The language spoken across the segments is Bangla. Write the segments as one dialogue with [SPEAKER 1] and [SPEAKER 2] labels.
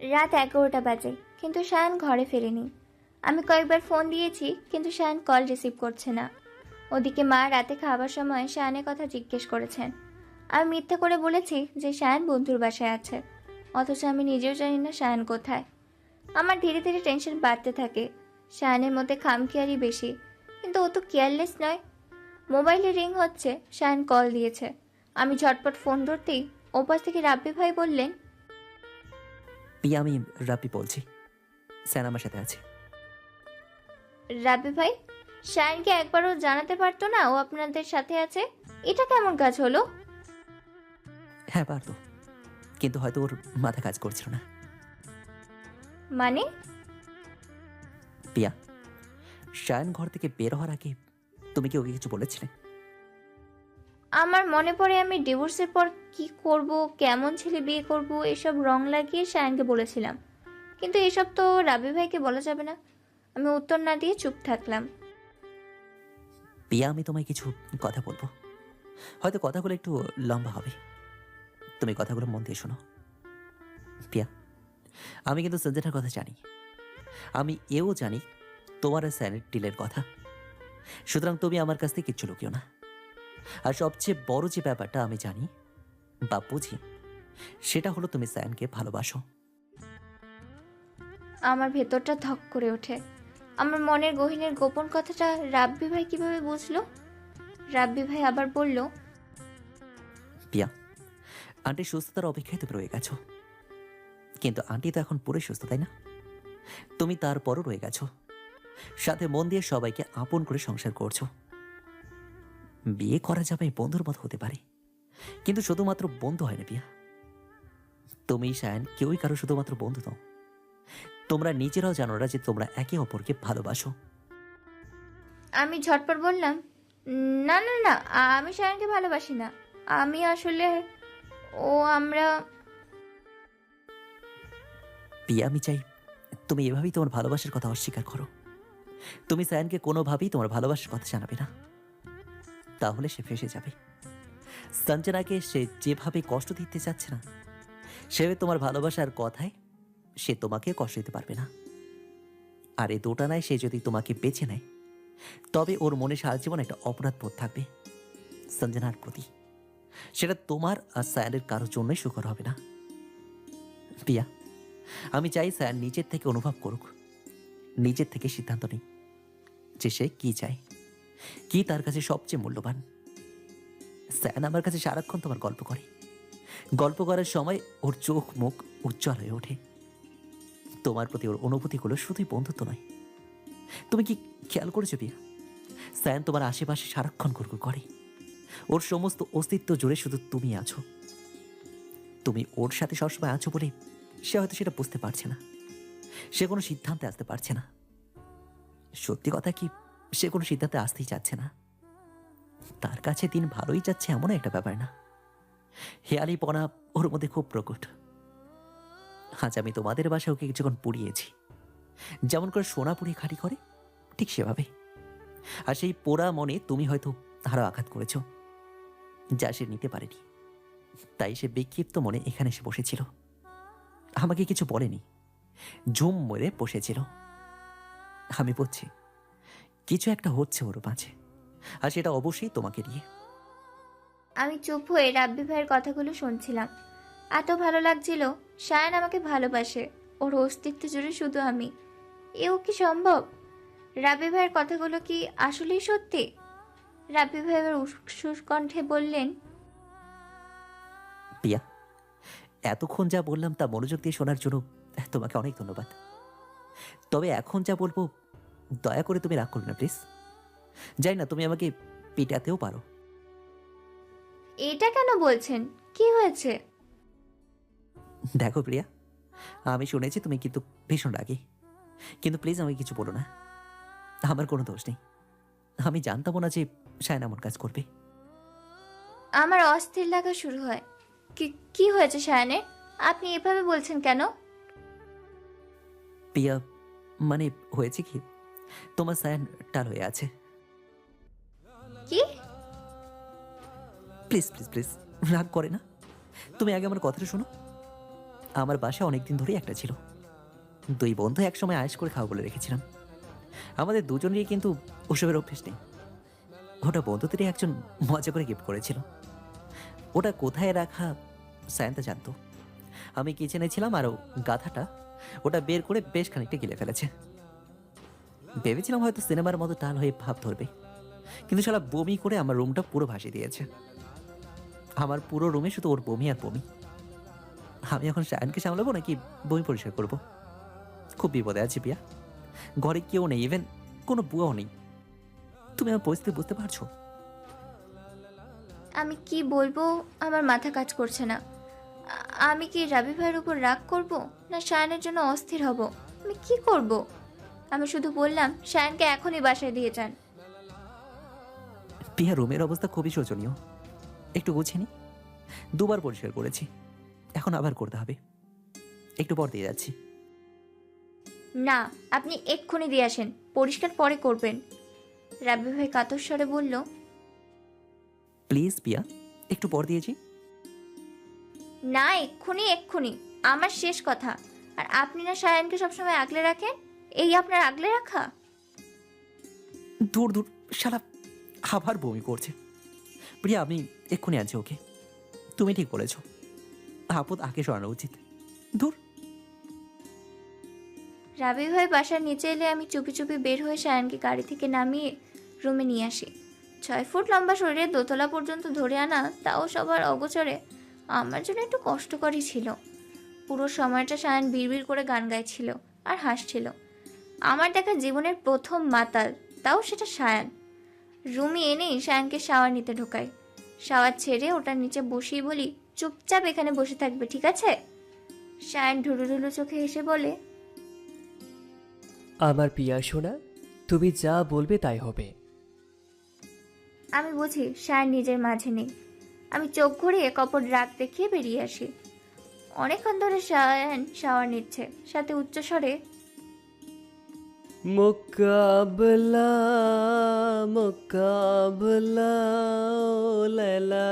[SPEAKER 1] রাত এগারোটা বাজে, কিন্তু শায়ান ঘরে ফেরেনি। আমি কয়েকবার ফোন দিয়েছি, কিন্তু শায়ান কল রিসিভ করছে না। ওদিকে মা রাতে খাবার সময় শায়ানের কথা জিজ্ঞেস করেছেন। আমি মিথ্যা করে বলেছি যে শায়ান বন্ধুর বাসায় আছে। অথচ আমি নিজেও জানি না শায়ান কোথায়। আমার ধীরে ধীরে টেনশন বাড়তে থাকে। শায়ানের মধ্যে খামখেয়ালি বেশি, কিন্তু ও তো কেয়ারলেস নয়। মোবাইলে রিং হচ্ছে, শায়ান কল দিয়েছে। আমি ঝটপট ফোন ধরতেই ওপাশ থেকে রাব্বি ভাই বললেন
[SPEAKER 2] পিয়া আমি রাপি বলছি। স্যান আমার সাথে আছে।
[SPEAKER 1] রাব্বি ভাই শায়ানকে একবারও জানাতে পারতো না ও আপনাদের সাথে আছে? এটা কেমন কাজ হলো?
[SPEAKER 2] হ্যাঁ পারতো। কিন্তু হয়তো ওর মাথা কাজ করছিল না।
[SPEAKER 1] মানে?
[SPEAKER 2] পিয়া শায়ন ঘর থেকে বের হওয়ার আগে তুমি কি ওকে কিছু বলেছিলে?
[SPEAKER 1] আমার মনে পড়ে আমি ডিভোর্সের পর কি করব, কেমন ছেলে বিয়ে করব, এসব রং লাগিয়ে শায়ানকে বলেছিলাম। কিন্তু এসব তো রাবি ভাইকে বলা যাবে না। আমি উত্তর না দিয়ে চুপ থাকলাম।
[SPEAKER 2] পিয়া, আমি তোমায় কিছু কথা বলব। হয়তো কথাগুলো একটু লম্বা হবে। তুমি কথাগুলো মন দিয়ে শোনো। পিয়া, আমি কিন্তু সঞ্জনার কথা জানি। আমি এও জানি তোমার স্যানের ডিলের কথা। সুতরাং তুমি আমার কাছ থেকে কিচ্ছু লুকিও না। আর সবচেয়ে বড় যে ব্যাপারটা আমি জানি বা বুঝি সেটা হলো তুমি স্যানকে ভালোবাসো।
[SPEAKER 1] আমার ভেতরটা ধক করে ওঠে। আমার মনের গহিনের গোপন কথাটা রাব্বি ভাই কীভাবে বুঝলো? রাব্বি ভাই আবার বলল
[SPEAKER 2] পিয়া আন্টি সুস্থতার অপেক্ষায় তুমি রয়ে গেছো। কিন্তু আন্টি তো এখন পুরো সুস্থ তাই না? তুমি তারপরও রয়ে গেছো। সাথে মন দিয়ে সবাইকে আপন করে সংসার করছ। বিয়ে করা যাবে বন্ধুর মতো হতে পারে। কিন্তু শুধুমাত্র বন্ধু হয় না পিয়া। তুমি শায়ন কেউই কারও শুধুমাত্র বন্ধু নও। তোমরা নিজেরাও জানো না যে তোমরা একে অপরকে ভালোবাসো।
[SPEAKER 1] আমি ঝটপট বললাম না না না আমি শায়ানকে ভালোবাসি না। আমি আসলে ও আমরা
[SPEAKER 2] পিয়া আমি চাই তুমি এভাবেই তোমার ভালোবাসার কথা অস্বীকার করো। তুমি স্যানকে কোনোভাবেই তোমার ভালোবাসার কথা জানাবে না। তাহলে সে ফেসে যাবে। সঞ্জনাকে সে যেভাবে কষ্ট দিতে চাচ্ছে না সেভাবে তোমার ভালোবাসার কথায় সে তোমাকে কষ্ট দিতে পারবে না। আর এই দোটানায় সে যদি তোমাকে বেছে নেয়, তবে ওর মনে সারা জীবন একটা অপরাধ বোধ থাকবে, সঞ্জনার প্রতি। সেটা তোমার আর স্যানের কারোর জন্যই সুখর হবে না। পিয়া আমি চাই স্যার নিজের থেকে অনুভব করুক, নিজের থেকে সিদ্ধান্ত নিই যে সে কী চায়। কি তার কাছে সবচেয়ে মূল্যবান? স্যান আমার কাছে সারাক্ষণ তোমার গল্প করে। গল্প করার সময় ওর চোখ মুখ উজ্জ্বল হয়ে ওঠে। তোমার প্রতি ওর অনুভূতিগুলো শুধুই বন্ধুত্ব নয়। তুমি কি খেয়াল করেছ পিয়া? স্যান তোমার আশেপাশে সারাক্ষণ গুরগুর করে। ওর সমস্ত অস্তিত্ব জুড়ে শুধু তুমি আছো। তুমি ওর সাথে সবসময় আছো বলে সে হয়তো সেটা বুঝতে পারছে না। সে কোনো সিদ্ধান্তে আসতে পারছে না। সত্যি কথা কি সে কোনো সিদ্ধান্তে আসতেই চাচ্ছে না। তার কাছে দিন ভালোই যাচ্ছে এমন একটা ব্যাপার না। হেয়ালি পনা ওর মধ্যে খুব প্রকট। আজ আমি তোমাদের বাসায় ওকে যখন পুড়িয়েছি। যেমন করে সোনা পুড়িয়ে খাটি করে, ঠিক সেভাবে। আর সেই পোড়া মনে তুমি হয়তো আরও আঘাত করেছ। যা সে নিতে পারেনি। তাই সে বিক্ষিপ্ত মনে এখানে এসে বসেছিল। আমাকে কিছু বলেনি। ঝুম মেরে বসেছিল। আমি বলছি কিছু একটা হচ্ছে ওর মাঝে। আর সেটা অবশ্যই তোমাকে নিয়ে।
[SPEAKER 1] আমি চুপ হয়ে রাব্বি ভাইয়ের কথাগুলো শুনছিলাম। এত ভালো লাগছিল শায়ান আমাকে ভালোবাসে। ওর অস্তিত্ব জুড়ে শুধু আমি। এও কি সম্ভব? রাব্বি ভাইয়ের কথাগুলো কি আসলেই সত্যি? রাব্বি ভাই এবার উৎসুস কণ্ঠে বললেন
[SPEAKER 2] পিয়া এতক্ষণ যা বললাম তা মনোযোগ দিয়ে শোনার জন্য তোমাকে অনেক ধন্যবাদ। তবে এখন যা বলব দয়া করে তুমি রাগ করো না প্লিজ। যাই না তুমি আমাকে পিটাতেও পারো।
[SPEAKER 1] এটা কেন বলছেন? কি হয়েছে?
[SPEAKER 2] দেখো প্রিয়া আমি শুনেছি তুমি কিন্তু ভীষণ রাগি। কিন্তু প্লিজ আমাকে কিছু বলো না। আমার কোনো দোষ নেই। আমি জানতামও না যে সায়ন এমন কাজ করবে।
[SPEAKER 1] আমার অস্থির লাগা শুরু হয়। কি কি হয়েছে শায়ানের আপনি এভাবে বলছেন কেন?
[SPEAKER 2] প্রিয়া মানে হয়েছে কি? তোমার সায়ন টাল হয়ে আছে।
[SPEAKER 1] কি?
[SPEAKER 2] প্লিজ প্লিজ প্লিজ রাগ করে না। তুমি আগে আমার কথাটা শোনো। আমার বাসা অনেকদিন ধরেই একটা ছিল। দুই বন্ধু একসময় আয়েস করে খাওয়া বলে রেখেছিলাম। আমাদের দুজনেরই কিন্তু ওসবের অভ্যেস নেই। ওটা বন্ধুদেরই একজন মজা করে গিফট করেছিল। ওটা কোথায় রাখা সায়ন্তা জানতো। আমি কিচেনে ছিলাম আর ও গাধাটা ওটা বের করে বেশ খানিকটা গিলে ফেলেছে। ভেবেছিলাম হয়তো সিনেমার মতো টাল হয়ে ভাব ধরবে। কিন্তু শালা বমি করে আমার রুমটা পুরো ভাসিয়ে দিয়েছে। আমার পুরো রুমে শুধু ওর বমি আর বমি। আমি এখন শায়নকে সামলাবো নাকি বমি পরিষ্কার করব? খুব বিপদে আছি পিয়া ঘরে কেউ নেই ইভেন কোনো বুয়াও নেই। তুমি আমার পরিস্থিতি বুঝতে পারছ?
[SPEAKER 1] আমি কি বলব? আমার মাথা কাজ করছে না। আমি কি রাবি ভাইয়ের উপর রাগ করব? না শায়নের জন্য অস্থির হব? আমি কি করব? আমি শুধু বললাম শায়নকে এখনই বাসায় দিয়ে যান।
[SPEAKER 2] পিয়া রুমের অবস্থা খুবই শোচনীয়। একটু গুছিয়ে নি। দুবার পরিষ্কার করেছি। এখন আবার করতে হবে। একটু পর দিয়ে যাচ্ছি।
[SPEAKER 1] না আপনি এক্ষুনি দিয়ে আসেন। পরিষ্কার পরে করবেন। রাবি ভাই কাতর স্বরে বলল
[SPEAKER 2] প্লিজ পিয়া একটু পর দিয়েছি
[SPEAKER 1] না এক্ষুনি এক্ষুনি। আমার শেষ কথা। আর আপনি না শায়নকে সবসময় আগলে রাখেন? এই আপনার আগলে রাখা?
[SPEAKER 2] দূর দূর শালা আবার বমি করছে। প্রিয়া আমি এক্ষুনি আনছি ওকে? তুমি ঠিক বলেছ। আপদ আগে সরানো উচিত। দূর।
[SPEAKER 1] রাবি ভাই বাসার নিচে এলে আমি চুপি চুপি বের হয়ে শায়নকে গাড়ি থেকে নামিয়ে রুমে নিয়ে আসি। ছয় ফুট লম্বা শরীরে দোতলা পর্যন্ত ধরে আনা তাও সবার অগোচরে আমার জন্য একটু কষ্টকরই ছিল। পুরো সময়টা শায়ন বিড়বিড় করে গান গাইছিল আর হাসছিল। আমার দেখা জীবনের প্রথম মাতাল তাও সেটা সায়ান। রুমে এনেই শায়ানকে শাওয়ার নিতে ঢোকাই শাওয়ার ছেড়ে ওটার নিচে বসিয়ে বলি চুপচাপ এখানে বসে থাকবে ঠিক আছে? শায়ান ঢুলু ঢুলু চোখে এসে বলে
[SPEAKER 3] আমার পিয়া সোনা তুমি যা বলবে তাই হবে।
[SPEAKER 1] আমি বুঝি শায়ান নিজের মাঝে নেই। আমি চোখ ঘুরিয়ে কপট রাগ দেখিয়ে বেরিয়ে আসি। অনেকক্ষণ ধরে শায়ান শাওয়ার নিচ্ছে সাথে উচ্চস্বরে
[SPEAKER 3] মোকাবলা মোকাবলা ও লালা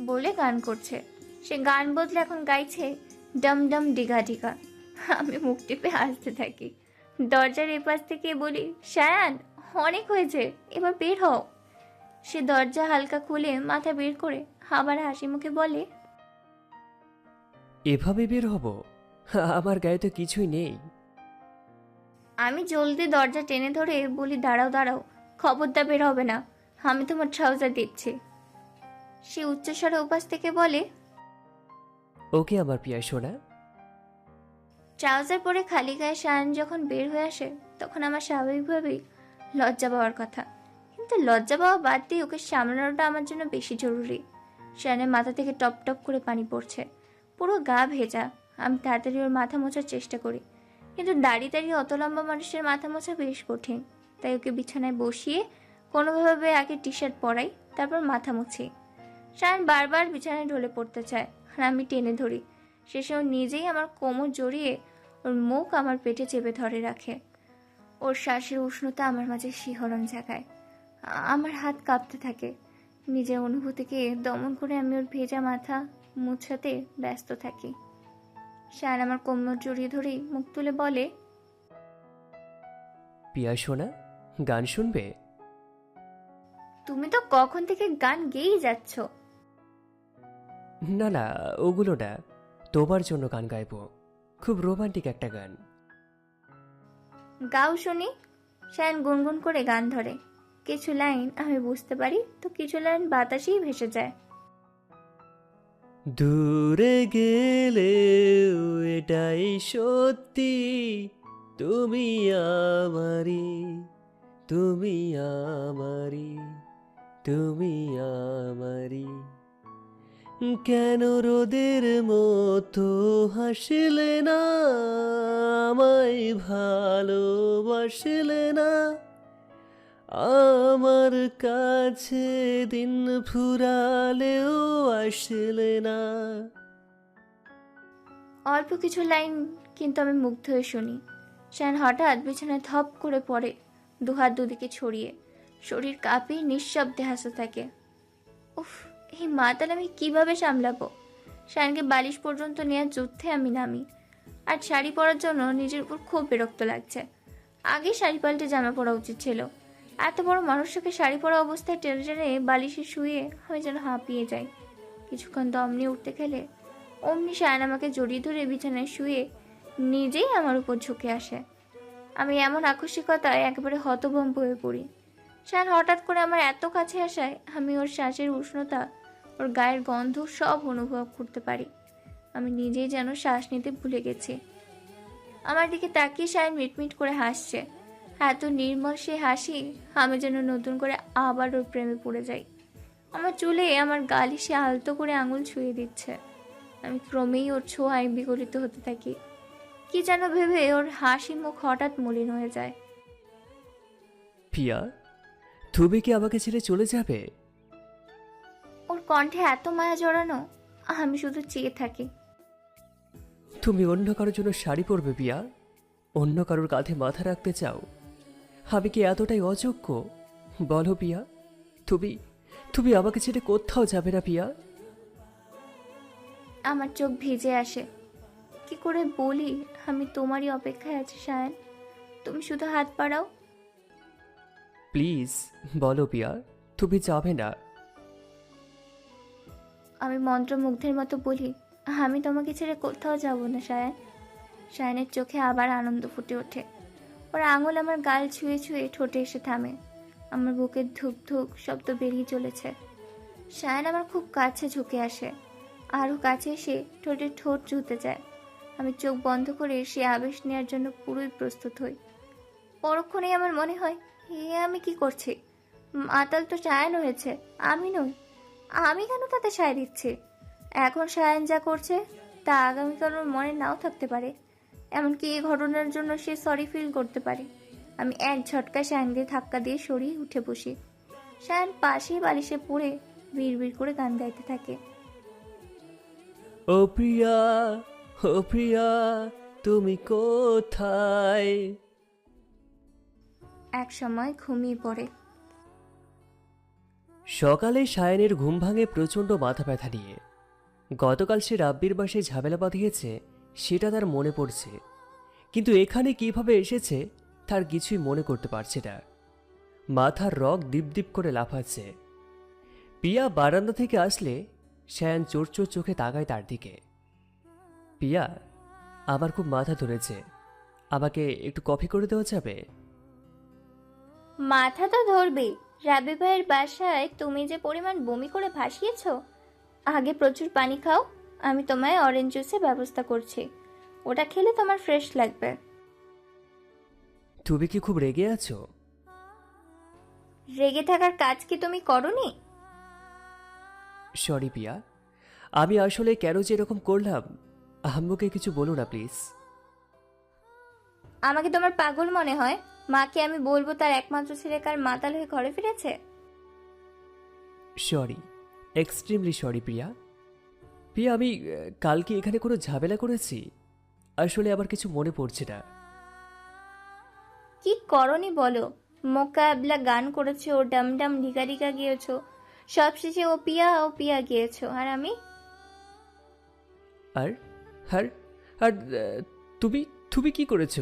[SPEAKER 1] বলে গান করছে। সে গান বদলে এখন গাইছে ডম ডম ডিগা ডিগা। আমি মুখ টিপে হাসতে থাকি। দরজার এপাশ থেকে বলি শায়ান অনেক হয়েছে এবার বের হও। সে দরজা হালকা খুলে মাথা বের করে আবার হাসি মুখে বলে
[SPEAKER 3] এভাবে বের হব? আমার গায়ে তো কিছুই নেই।
[SPEAKER 1] আমি জলদি দরজা টেনে ধরে বলি দাঁড়াও দাঁড়াও খবরদার বের হবে না আমি তোমার ট্রাউজার দিচ্ছি সে উচ্চস্বরে উপাস থেকে বলে
[SPEAKER 3] ওকে আমার পিয়া সোনা
[SPEAKER 1] ট্রাউজার পরে খালি গায়ে শায়ন যখন বের হয়ে আসে তখন আমার স্বাভাবিকভাবেই লজ্জা পাওয়ার কথা। কিন্তু লজ্জা পাওয়া বাদ দিয়ে ওকে সামলানোটা আমার জন্য বেশি জরুরি। শায়নের মাথা থেকে টপ টপ করে পানি পড়ছে পুরো গা ভেজা। আমি তাড়াতাড়ি ওর মাথা মোছার চেষ্টা করি। কিন্তু দাঁড়িয়ে দাঁড়িয়ে অত লম্বা মানুষের মাথা মোছা বেশ কঠিন। তাই ওকে বিছানায় বসিয়ে কোনোভাবে আগে টি শার্ট পরাই, তারপর মাথা মুছি। শায়ন বারবার বিছানায় ঢলে পড়তে চায়, আর আমি টেনে ধরি। শেষে নিজেই আমার কোমর জড়িয়ে ওর মুখ আমার পেটে চেপে ধরে রাখে। ওর শ্বাসের উষ্ণতা আমার মাঝে শিহরণ জাগায়। আমার হাত কাঁপতে থাকে। নিজের অনুভূতিকে দমন করে আমি ওর ভেজা মাথা মুছাতে ব্যস্ত থাকি। শায়ন আমার কোমর জড়িয়ে ধরেই মুখ তুলে বলে
[SPEAKER 3] পিয়া শোনা গান শুনবে?
[SPEAKER 1] তুমি তো কখন থেকে গান গেয়েই যাচ্ছ।
[SPEAKER 3] না না ওগুলো না। তোমার জন্য গান গাইবো। খুব রোমান্টিক একটা গান।
[SPEAKER 1] গাও শুনি। শায়ন গুনগুন করে গান ধরে। কিছু লাইন আমি বুঝতে পারি তো কিছু লাইন বাতাসেই ভেসে যায়।
[SPEAKER 3] দূরে গেলে এটাই সত্যি, তুমি আমারি তুমি আমারি তুমি আমারি কেন রোদের মতো হাসলে না, আমায় ভালোবাসলে না? আমার কাছে দিন ফুরালেও আসলে না।
[SPEAKER 1] অল্প কিছু লাইন কিন্তু আমি মুগ্ধ হয়ে শুনি। শায়ন হঠাৎ বিছানায় থপ করে পড়ে, দুহাত দুদিকে ছড়িয়ে। শরীর কাঁপিয়ে নিঃশব্দে হাসতে থাকে। উফ, এই মাতাল আমি কীভাবে সামলাবো? শায়নকে বালিশ পর্যন্ত নেওয়ার যুদ্ধে আমি নামি। আর শাড়ি পরার জন্য নিজের উপর খুব বিরক্ত লাগছে। আগে শাড়ি পাল্টে জামা পরা উচিত ছিল। এত বড় মানুষটাকে শাড়ি পরা অবস্থায় টেনে টেনে বালিশে শুয়ে আমি যেন হাঁপিয়ে যাই। কিছুক্ষণ দম নিয়ে উঠতে গেলে অমনি শায়ন আমাকে জড়িয়ে ধরে বিছানায় শুয়ে নিজেই আমার উপর ঝুঁকে আসে। আমি এমন আকস্মিকতায় একেবারে হতভম্ব হয়ে পড়ি। শায়ন হঠাৎ করে আমার এত কাছে আসায় আমি ওর শ্বাসের উষ্ণতা, ওর গায়ের গন্ধ সব অনুভব করতে পারি। আমি নিজেই যেন শ্বাস নিতে ভুলে গেছি। আমার দিকে তাকিয়ে শায়ন মিটমিট করে হাসছে। এত নির্মল সে হাসি আমি যেন নতুন করে আবার ওর প্রেমে পড়ে যাই। আমার চুলে আমার গালি সে আলতো করে আঙুল ছুঁয়ে দিচ্ছে। আমি ক্রমেই ওর ছোঁয়ায় বিগলিত হতে থাকি। কি যেন ভেবে ওর হাসি মুখ হঠাৎ মলিন হয়ে যায়।
[SPEAKER 3] পিয়া তুমি কি আমাকে ছেড়ে চলে যাবে?
[SPEAKER 1] ওর কণ্ঠে এত মায়া জড়ানো আমি শুধু চেয়ে থাকি।
[SPEAKER 3] তুমি অন্য কারোর জন্য শাড়ি পরবে পিয়া অন্য কারোর কাঁধে মাথা রাখতে চাও। আমি কি এতটাই অযোগ্য? বলো পিয়া। তুমি তুমি আমাকে ছেড়ে কোথাও যাবে না পিয়া।
[SPEAKER 1] আমার চোখ ভিজে আসে। কি করে বলি আমি তোমারই অপেক্ষায় আছি সায়ন। তুমি শুধু হাত পাড়াও
[SPEAKER 3] প্লিজ বলো পিয়া তুমি যাবে না।
[SPEAKER 1] আমি মন্ত্রমুগ্ধের মতো বলি আমি তোমাকে ছেড়ে কোথাও যাব না সায়ন। সায়নের চোখে আবার আনন্দ ফুটে ওঠে। ওর আঙুল আমার গাল ছুঁয়ে ছুঁয়ে ঠোঁটে এসে থামে। আমার বুকের ধুক ধুক শব্দ বেরিয়ে চলেছে। সায়ন আমার খুব কাছে ঝুঁকে আসে। আরও কাছে এসে ঠোঁটে ঠোঁট জুতে যায়। আমি চোখ বন্ধ করে সে আবেশ নেওয়ার জন্য পুরোই প্রস্তুত হই। পরক্ষণেই আমার মনে হয় এ আমি কি করছি? মাতাল তো সায়ন হয়েছে, আমি নই। আমি কেন তাতে সায় দিচ্ছি? এখন সায়ন যা করছে, তা আগামীকাল ওর মনে নাও থাকতে পারে। এমনকি এই ঘটনার জন্য সে সরি ফিল করতে পারে। আমি এক ঝটকায় দিয়ে ধাক্কা দিয়ে সরিয়ে উঠে বসি। সায়ন পাশেই বালিশে পড়ে বিড় করে গান গাইতে থাকে।
[SPEAKER 3] ও প্রিয়া ও প্রিয়া তুমি কোথায়?
[SPEAKER 1] এক সময় ঘুমিয়ে পড়ে।
[SPEAKER 3] সকালে সায়নের ঘুম ভাঙে প্রচণ্ড মাথা ব্যথা নিয়ে। গতকাল সে রাব্বির বাসে ঝামেলা বাঁধিয়েছে সেটা তার মনে পড়ছে। কিন্তু এখানে কীভাবে এসেছে, তার কিছুই মনে করতে পারছে না। মাথার রগ দীপ দীপ করে লাফাচ্ছে। পিয়া বারান্দা থেকে আসলে শ্যান চোর চোর চোখে তাকায় তার দিকে। পিয়া, আমার খুব মাথা ধরেছে। আমাকে একটু কফি করে দেওয়া যাবে?
[SPEAKER 1] মাথা তো ধরবে রাবি ভাইয়ের বাসায় তুমি যে পরিমাণ বমি করে ভাসিয়েছ, আগে প্রচুর পানি খাও আমি তোমায় অরেঞ্জ জুসের ব্যবস্থা করছি। ওটা খেলে তোমার ফ্রেশ লাগবে।
[SPEAKER 3] তুমি কি খুব রেগে আছো?
[SPEAKER 1] রেগে থাকার কাজ কি তুমি করনি?
[SPEAKER 3] সরি পিয়া আমি আসলে কেন যে এরকম করলাম আম্মুকে কিছু বলো না প্লিজ
[SPEAKER 1] আমাকে তোমার পাগল মনে হয়। মাকে আমি বলব তার একমাত্র ছেলে কার মাতাল হয়ে ঘরে ফিরেছে?
[SPEAKER 3] Sorry extremely sorry Priya Priya আমি কালকে এখানে কোনো ঝামেলা করেছি। আসলে আবার কিছু মনে পড়ছে না।
[SPEAKER 1] কি করনি বলো? মোকাবলা গান করেছ ডাম ডাম ঢিকা ঢিকা গিয়েছো। সব শেষে ও পিয়া ও পিয়া গিয়েছো। আর আমি?
[SPEAKER 3] আর? আর? আর আহ, তুমি তুমি কি করেছ?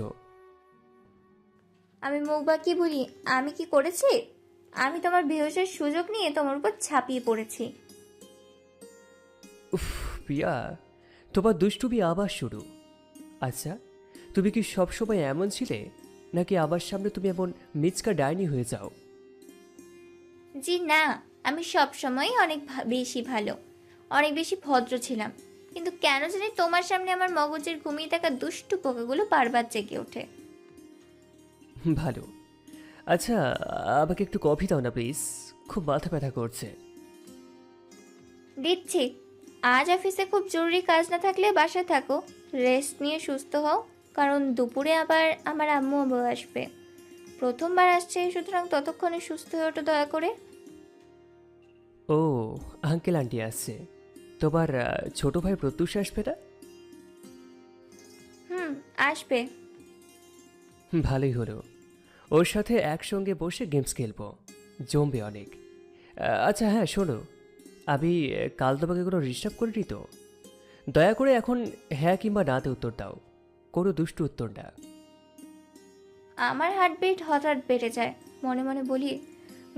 [SPEAKER 1] আমি মুখ বাকি বলি আমি কি করেছি? আমি তোমার বেহসের সুযোগ নিয়ে তোমার উপর ছাপিয়ে পড়েছি।
[SPEAKER 3] উফ প্রিয়া তোমার দুষ্টুমি আবার শুরু। আচ্ছা তুমি কি সবসময় এমন ছিলে নাকি আমার সামনে তুমি এমন মিচকা ডাইনি হয়ে যাও?
[SPEAKER 1] জি না আমি সব সময় অনেক ভা- বেশি ভালো অনেক বেশি ভদ্র ছিলাম। কিন্তু কেন জানি তোমার সামনে আমার মগজের ঘুমিয়ে থাকা দুষ্টু পোকাগুলো বারবার জেগে ওঠে।
[SPEAKER 3] ভালো। আচ্ছা আমাকে একটু কফি দাও না প্লিজ। খুব মাথা ব্যথা করছে।
[SPEAKER 1] দিচ্ছি। আজ অফিসে খুব জরুরি কাজ না থাকলে বাসায় থাকো। রেস্ট নিয়ে সুস্থ হও কারণ দুপুরে আবার আমার আম্মু আব্বু আসবে প্রথমবার আসছে সুতরাং ততক্ষণে সুস্থ হয়ে ওঠো দয়া করে।
[SPEAKER 3] ও আঙ্কেল আন্টি আসছে তোমার আহ, ছোট ভাই প্রত্যুষ আসবে না?
[SPEAKER 1] হুম আসবে।
[SPEAKER 3] ভালোই হলো। ওর সাথে একসঙ্গে বসে গেমস খেলব। জমবে অনেক। আহ, আচ্ছা হ্যাঁ শোনো। আমি কাল তোমাকে কোনো ডিস্টার্ব করিনি তো? দয়া করে এখন হ্যাঁ কিংবা নাতে উত্তর দাও। কোনো দুষ্টু উত্তর না।
[SPEAKER 1] আমার হার্টবিট হঠাৎ বেড়ে যায়। মনে মনে বলি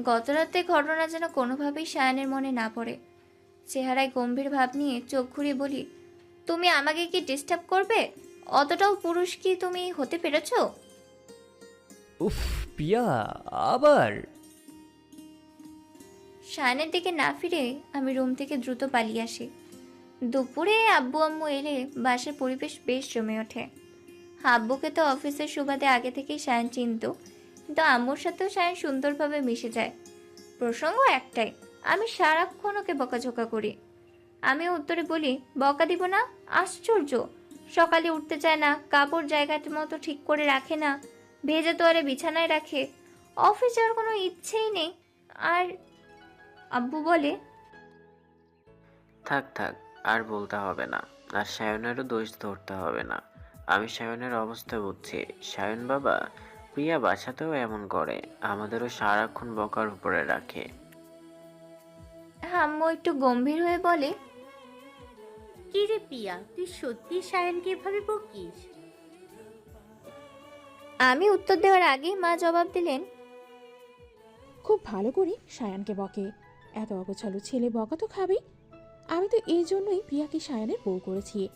[SPEAKER 1] গত রাতে ঘটনা যেন কোনোভাবেই সায়ানের মনে না পড়ে। চেহারায় গম্ভীর ভাব নিয়ে চোখ ঘুরিয়ে বলি তুমি আমাকে কি ডিস্টার্ব করবে? অতটাও পুরুষ কি তুমি হতে পেরেছ?
[SPEAKER 3] উফ পিয়া আবার?
[SPEAKER 1] সায়ানের দিকে না ফিরে আমি রুম থেকে দ্রুত পালিয়ে আসি। দুপুরে আব্বু আম্মু এলে বাসের পরিবেশ বেশ জমে ওঠে। আব্বুকে তো অফিসের সুবাদে আগে থেকেই সায়ন চিনত, কিন্তু আম্মুর সাথেও সায়ন সুন্দরভাবে মিশে যায়। প্রসঙ্গ একটাই, আমি সারাক্ষণ ওকে বকাঝোকা করি। আমি উত্তরে বলি, বকা দিব না, আশ্চর্য। সকালে উঠতে চায় না, কাপড় জায়গাটা মতো ঠিক করে রাখে না, ভেজে তোয়ারে বিছানায় রাখে। অফিস যাওয়ার কোনো ইচ্ছেই নেই, আর আব্বু বলে
[SPEAKER 4] থাক থাক আর বলতে হবে না। আর সায়নেরও দোষ ধরতে হবে না। আমি সায়নের অবস্থা বুঝছি। সায়ন বাবা প্রিয়া বাসাতেও এমন করে। আমাদেরও সারাক্ষণ বকার উপরে রাখে।
[SPEAKER 1] আম্মু একটু গম্ভীর হয়ে বলে
[SPEAKER 5] কি রে পিয়া তুই সত্যি সায়নকে এভাবে বকিস?
[SPEAKER 1] আমি উত্তর দেওয়ার আগেই মা জবাব দিলেন
[SPEAKER 6] খুব ভালো করে সায়ানকে বকে। এত অগোছালো ছেলে বকা তো খাবেই। আমি তো এই জন্যই পিয়াকে সায়ানের বউ করেছি।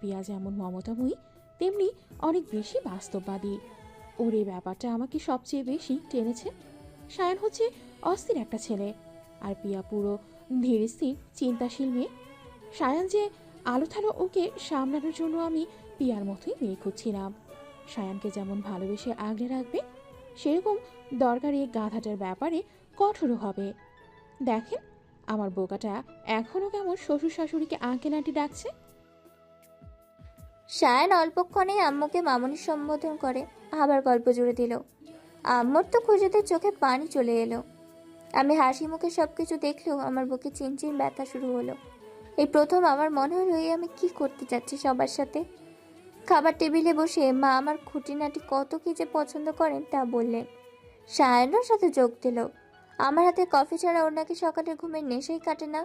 [SPEAKER 6] পিয়া যেমন মমতাময়ী, তেমনি অনেক বেশি বাস্তববাদী। ওর এই ব্যাপারটা আমাকে সবচেয়ে বেশি টেনেছে। সায়ান হচ্ছে অস্থির একটা ছেলে। আর পিয়া পুরো ধীরে স্থির, চিন্তাশীল মেয়ে। সায়ান যে আলো থালো ওকে সামলানোর জন্য আমি পিয়ার মতোই মেয়ে খুঁজছিলাম সায়ানকে যেমন ভালোবেসে আগলে রাখবে, সেরকম দরকারি গাধাটার ব্যাপারে কঠোরও হবে। দেখেন, আমার বোকাটা এখনও কেমন শ্বশুর শাশুড়িকে আঙ্কেল আন্টি ডাকছে।
[SPEAKER 1] সায়ন অল্পক্ষণে আম্মুকে মামনি সম্বোধন করে, আবার গল্প জুড়ে দিল। আম্মুর তো খুঁজেতে চোখে পানি চলে এলো। আমি হাসি মুখে সব কিছু দেখলেও আমার বুকে চিনচিন ব্যথা শুরু হলো। এই প্রথম আমার মনে হলো, এই আমি কি করতে যাচ্ছি সবার সাথে? খাবার টেবিলে বসে মা আমার খুঁটিনাটি কত কি যে পছন্দ করেন তা বললেন। সায়নের সাথে যোগ দিল। আমার হাতে কফি ছাড়া ওর নাকি সকালের ঘুমের নেশাই কাটে না।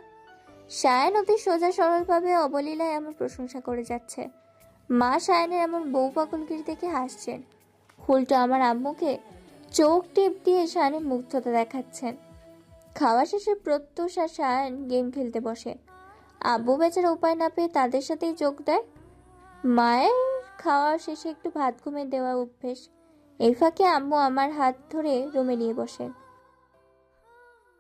[SPEAKER 1] সায়ন অতি সোজা সরলভাবে অবলীলায় আমার প্রশংসা করে যাচ্ছে। মা সায়নের এমন বউ পাগলগিরি দেখে হাসছেন। হুলটো আমার আম্মুকে চোখ টিপ দিয়ে সায়নের মুগ্ধতা দেখাচ্ছেন। খাওয়া শেষে প্রত্যুষ আর সায়ন গেম খেলতে বসে। আব্বু বেচার উপায় না পেয়ে তাদের সাথেই যোগ দেয়। মায়ের খাওয়া শেষে একটু ভাত ঘুমে দেওয়া অভ্যেস। এই ফাঁকে আম্মু আমার হাত ধরে রুমে নিয়ে বসেন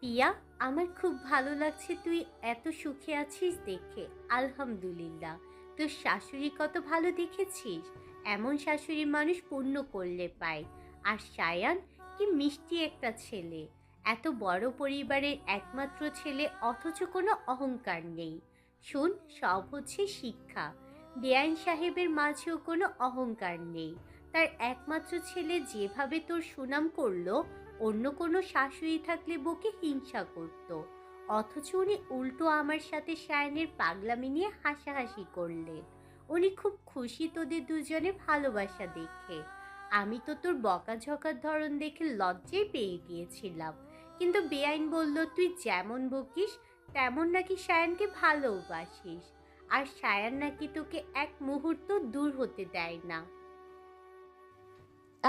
[SPEAKER 5] পিয়া আমার খুব ভালো লাগছে তুই এত সুখে আছিস দেখে। আলহামদুলিল্লাহ। তোর শাশুড়ি কত ভালো দেখেছিস? এমন শাশুড়ি মানুষ পূর্ণ করলে পায়। আর সায়ান, কি মিষ্টি একটা ছেলে। এত বড় পরিবারের একমাত্র ছেলে অথচ কোনো অহংকার নেই। শুন, সব হচ্ছে শিক্ষা। বেআইন সাহেবের মাঝেও কোনো অহংকার নেই। তার একমাত্র ছেলে যেভাবে তোর সুনাম করল অন্য কোনো শাশুড়ি থাকলে বকে হিংসা করত। অথচ উনি উল্টো আমার সাথে সায়নের পাগলামি নিয়ে হাসাহাসি করলেন। উনি খুব খুশি তোদের দুজনে ভালোবাসা দেখে। আমি তো তোর বকাঝকার ধরন দেখে লজ্জায় পেয়ে গিয়েছিলাম। কিন্তু বেআইন বলল, তুই যেমন বকিস, তেমন নাকি সায়ানকে ভালোবাসিস। আর সায়ান নাকি তোকে এক মুহূর্ত দূর হতে দেয় না।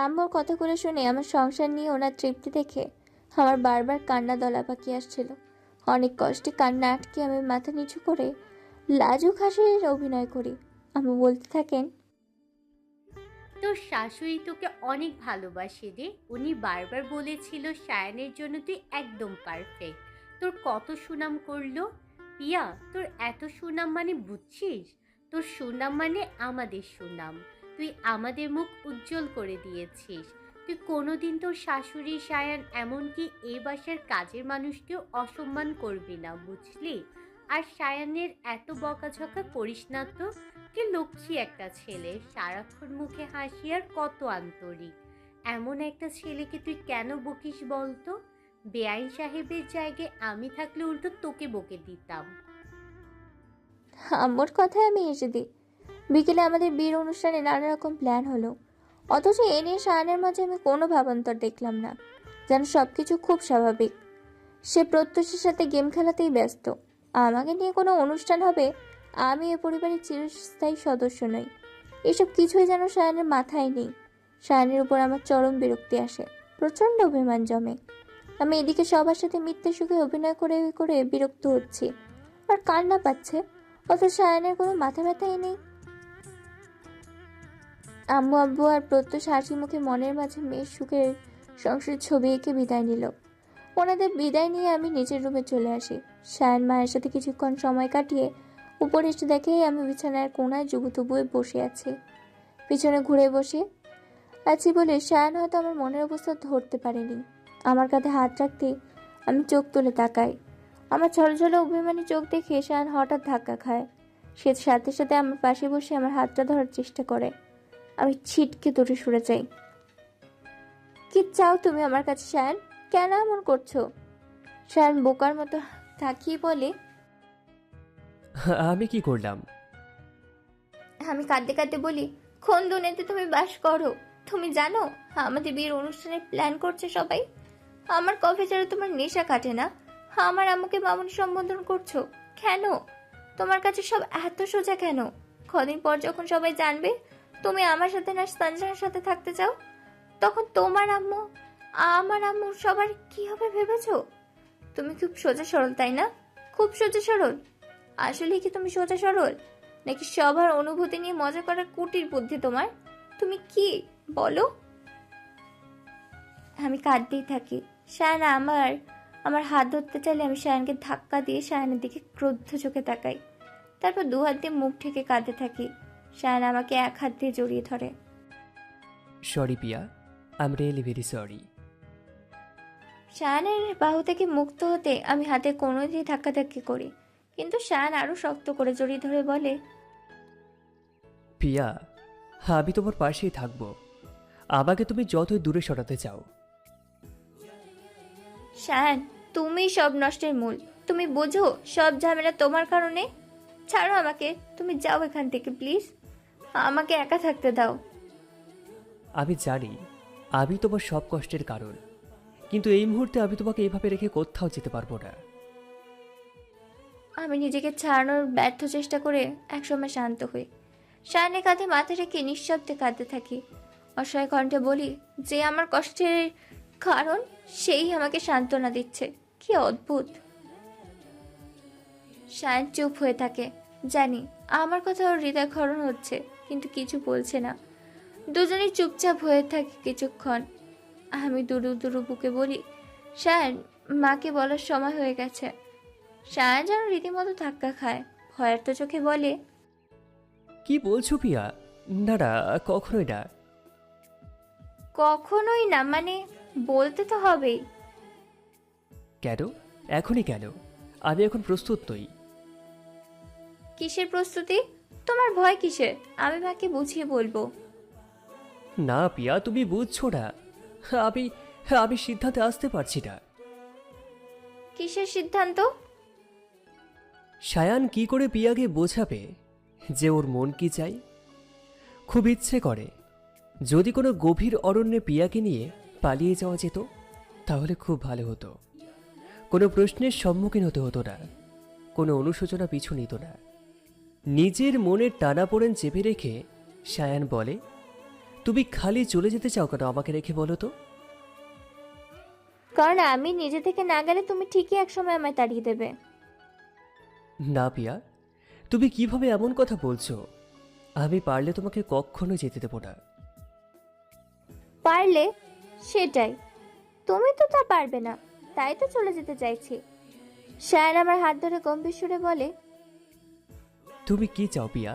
[SPEAKER 1] আম্মুর কথা করে শুনে আমার সংসার নিয়ে ওনার তৃপ্তি দেখে আমার বারবার কান্না দলা পাকি আসছিল। অনেক কষ্টে কান্না আটকে আমি মাথা নিচু করে লাজুক হাসির অভিনয় করি। আম্মু বলতে থাকেন,
[SPEAKER 5] তোর শাশুড়ি তোকে অনেক ভালোবাসে রে। উনি বারবার বলেছিল সায়ানের জন্য তুই একদম পারফেক্ট তোর কত সুনাম করল? পিয়া, তোর এত সুনাম মানে বুঝছিস? তোর সুনাম মানে আমাদের সুনাম। তুই আমাদের মুখ উজ্জ্বল করে দিয়েছিস। তুই কোনোদিন তোর শাশুড়ি সায়ান এমনকি এ বাসার কাজের মানুষকেও অসম্মান করবি না, বুঝলি? আর সায়ানের এত বকাঝকা করিস না তো? কি লক্ষ্মী একটা ছেলে, সারাক্ষণ মুখে হাসি আর কত আন্তরিক। এমন একটা ছেলেকে তুই কেন বকিস বলতো? বেআইন সাহেবের জায়গায় আমি থাকলে উল্টো তোকে বকে দিতাম।
[SPEAKER 1] আম্মুর কথায় আমি এসে দিই। বিকেলে আমাদের বিয়ের অনুষ্ঠানে নানা রকম প্ল্যান হলো। অথচ এ নিয়ে সায়নের মাঝে আমি কোনো ভাবান্তর দেখলাম না। যেন সব কিছু খুব স্বাভাবিক। সে প্রত্যুষের সাথে গেম খেলাতেই ব্যস্ত। আমাকে নিয়ে কোনো অনুষ্ঠান হবে, আমি এ পরিবারের চিরস্থায়ী সদস্য নই। এসব কিছুই যেন সায়ানের মাথায় নেই। সায়ানের উপর আমার চরম বিরক্তি আসে। প্রচণ্ড অভিমান জমে। আমি এদিকে সবার সাথে মিথ্যে সুখে অভিনয় করে করে বিরক্ত হচ্ছি। আর কান্না পাচ্ছে। অথচ সায়ানের কোনো মাথা ব্যথাই নেই। আম্মু আব্বু আর প্রত্যুষ হাসি মুখে মনের মাঝে মেয়ের সুখের সংসারের ছবি এঁকে বিদায় নিল। ওনাদের বিদায় নিয়ে আমি নিজের রুমে চলে আসি। সায়ন মায়ের সাথে কিছুক্ষণ সময় কাটিয়ে উপরে এসে দেখে আমি বিছানার কোনায় জুবুতুবুয়ে বসে আছি। পিছনে ঘুরে বসে। আছি বলে সায়ন হয়তো আমার মনের অবস্থা ধরতে পারেনি। আমার কাঁধে হাত রাখতে আমি চোখ তুলে তাকাই। আমার ছলছলে অভিমানী চোখ দেখে সায়ন হঠাৎ ধাক্কা খায়। সে সাথে সাথে আমার পাশে বসে আমার হাতটা ধরার চেষ্টা করে। আমি ছিটকে দূরে সরে যাই। কি চাও তুমি আমার কাছে সায়ন কেন এমন করছ? সায়ন বোকার মতো তাকিয়ে বলে
[SPEAKER 3] আমি কি করলাম?
[SPEAKER 1] আমি কাঁদতে কাঁদতে বলি কোন দুনিয়াতে তুমি বাস করো। তুমি জানো আমাদের বিয়ের অনুষ্ঠানের প্ল্যান করছে সবাই। আমার কফি ছাড়া তোমার নেশা কাটে না। আমার আম্মুকে মামুনি সম্বোধন করছ। কেন? তোমার কাছে সব এত সোজা কেন? কদিন পর যখন সবাই জানবে তুমি আমার সাথে না সঞ্জনার সাথে থাকতে চাও? তখন তোমার আম্মু, আমার আম্মু সবার কি হবে ভেবেছো? তুমি খুব সোজা সরল, তাই না? খুব সোজা সরল। আসলে কি তুমি সোজা সরল? নাকি সবার অনুভূতি নিয়ে মজা করার কুটির বুদ্ধি তোমার? তুমি কি, বলো? আমি কাঁদতেই থাকি। শায়ন আমার আমার হাত ধরতে চাইলে আমি শায়নকে ধাক্কা দিয়ে শায়নের দিকে ক্রোধ চোখে তাকাই। তারপর দু হাত দিয়ে মুখ ঠেকে কাঁদতে থাকি। শায়ন আমাকে এক হাত দিয়ে জড়িয়ে ধরে।
[SPEAKER 3] Sorry Piya I am really very sorry
[SPEAKER 1] শায়নের বাহু থেকে মুক্ত হতে আমি হাতে কোনো দিয়ে ধাক্কাধাক্কি করি কিন্তু শায়ন আরও শক্ত করে জড়িয়ে ধরে বলে
[SPEAKER 3] পিয়া হ্যাঁ আমি তোমার পাশেই থাকব। আমাকে তুমি যতই দূরে সরাতে চাও।
[SPEAKER 1] শায়ান তুমি সব নষ্টের মূল। তুমি বোঝো সব ঝামেলা তোমার কারণে। ছাড়ো আমাকে তুমি যাও এখান থেকে প্লিজ। আমাকে একা থাকতে দাও।
[SPEAKER 3] আমি জানি আমি তোমার সব কষ্টের কারণ কিন্তু এই মুহূর্তে আমি তোমাকে এইভাবে রেখে কোথাও যেতে পারব না।
[SPEAKER 1] আমি নিজেকে ছাড়ানোর ব্যর্থ চেষ্টা করে একসময় শান্ত হই। শায়নের কাঁধে মাথা রেখে নিঃশব্দে কাঁদতে থাকি। অসহায় কণ্ঠে বলি যে আমার কষ্টের কারণ সেই আমাকে সান্ত্বনা দিচ্ছে। কি অদ্ভুত! শায়ন চুপ হয়ে থাকে। জানি আমার কথা ওর হচ্ছে কিন্তু কিছু বলছে না। দুজনেই চুপচাপ হয়ে থাকে কিছুক্ষণ। আমি দুরু দুরু বুকে বলি শায়ন মাকে বলার সময় হয়ে গেছে। শায়ন যেন রীতিমতো ধাক্কা খায় ভয়ের তো চোখে বলে
[SPEAKER 3] কি বলছো পিয়া? না না কখনোই না।
[SPEAKER 1] কখনোই না মানে বলতে তো হবেই।
[SPEAKER 3] কেন? এখনই কেন? আমি এখন প্রস্তুত নই।
[SPEAKER 1] কিসের প্রস্তুতি? তোমার ভয় কিসের? আমি মাকে বুঝিয়ে বলব।
[SPEAKER 3] না পিয়া তুমি বুঝছ না। আমি আমি সিদ্ধান্তে আসতে পারছি না।
[SPEAKER 1] কিসের সিদ্ধান্ত?
[SPEAKER 3] সায়ান কি করে পিয়াকে বোঝাবে যে ওর মন কি চাই? খুব ইচ্ছে করে। যদি কোনো গভীর অরণ্যে পিয়াকে নিয়ে পালিয়ে যাওয়া যেত তাহলে খুব ভালো হতো। কোনো প্রশ্নের সম্মুখীন হতে হতো না। কোনো অনুশোচনা পিছু নিত না। নিজের মনের টানাপোড়েন চেপে রেখে সায়ান বলে তুমি খালি চলে যেতে চাও কেন আমাকে রেখে বলো তো?
[SPEAKER 1] কারণ আমি নিজে থেকে না গেলে তুমি ঠিকই একসময় আমায় তাড়িয়ে দেবে।
[SPEAKER 3] না পিয়া তুমি কীভাবে এমন কথা বলছো? আমি পারলে তোমাকে কখনো যেতে দেবো না।
[SPEAKER 1] পারলে? সেটাই। তুমি তো তা পারবে না তাই তো চলে যেতে চাইছি। শায়ন আমার হাত ধরে গম্ভীর সুরে বলে
[SPEAKER 3] তুমি কি চাও, পিয়া?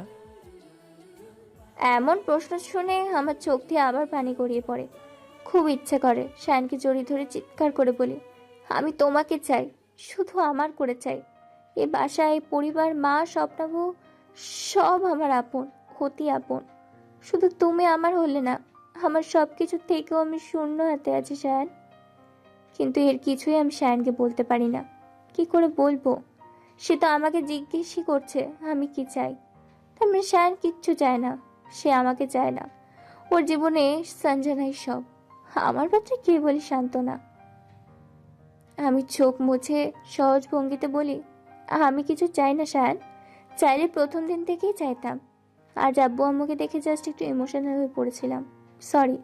[SPEAKER 1] এমন প্রশ্ন শুনে আমার চোখ দিয়ে আবার পানি গড়িয়ে পড়ে। খুব ইচ্ছে করে শায়নকে জড়িয়ে ধরে চিৎকার করে বলি, আমি তোমাকে চাই, শুধু আমার করে চাই। এ বাসায়, পরিবার, মা, স্বপ্নাবু, সব আমার আপন, অতি আপন। শুধু তুমি আমার হলে না, আমার সব কিছু থেকেও আমি শূন্য হাতে আছি শায়ন কিন্তু এর কিছুই আমি শায়নকে বলতে পারি না। কি করে বলব? সে তো আমাকে জিজ্ঞেসই করছে, আমি কি চাই? তার মানে শায়ন কিচ্ছু চায় না, সে আমাকে চায় না। ওর জীবনে সঞ্জনাই সব। আমার পাত্রে কে বলি সান্ত্বনা? আমি চোখ মুছে সহজ ভঙ্গিতে বলি, আমি কিছু চাই না শায়ন। চাইলে প্রথম দিন থেকেই চাইতাম। আজ আব্বু আম্মুকে দেখে জাস্ট একটু ইমোশনাল হয়ে পড়েছিলাম। সরি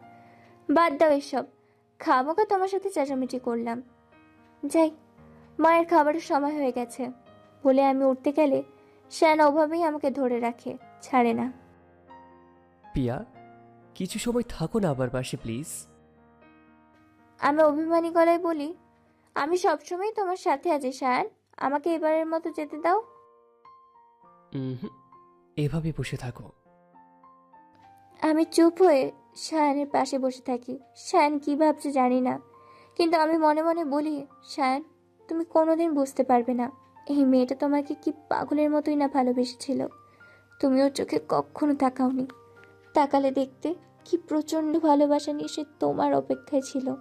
[SPEAKER 1] বাদ দাও এসব। খামোকা তোমার সাথে চেঁচামেচি করলাম। যাই, মায়ের খাবারের সময় হয়ে গেছে। বলে আমি উঠতে গেলে শ্যান ওভাবেই আমাকে ধরে রাখে ছাড়ে না।
[SPEAKER 3] পিয়া কিছু সময় থাকো না আমার পাশে প্লিজ।
[SPEAKER 1] আমি অভিমানী গলায় বলি আমি সবসময় তোমার সাথে আছি শায়ান। আমাকে এবারের মতো যেতে দাও।
[SPEAKER 3] এভাবে বসে থাকো।
[SPEAKER 1] আমি চুপ হয়ে শায়ানের পাশে বসে থাকি। শায়ান কি ভাবছে জানি না কিন্তু আমি মনে মনে বলি শায়ান তুমি কোনোদিন বুঝতে পারবে না। এই মেয়েটা তোমাকে কি পাগলের মতোই না ভালোবেসেছিল? তুমি ওর চোখে কখনো তাকাওনি। তাকালে দেখতে কি প্রচণ্ড ভালোবাসা নিয়ে সে তোমার অপেক্ষায় ছিল।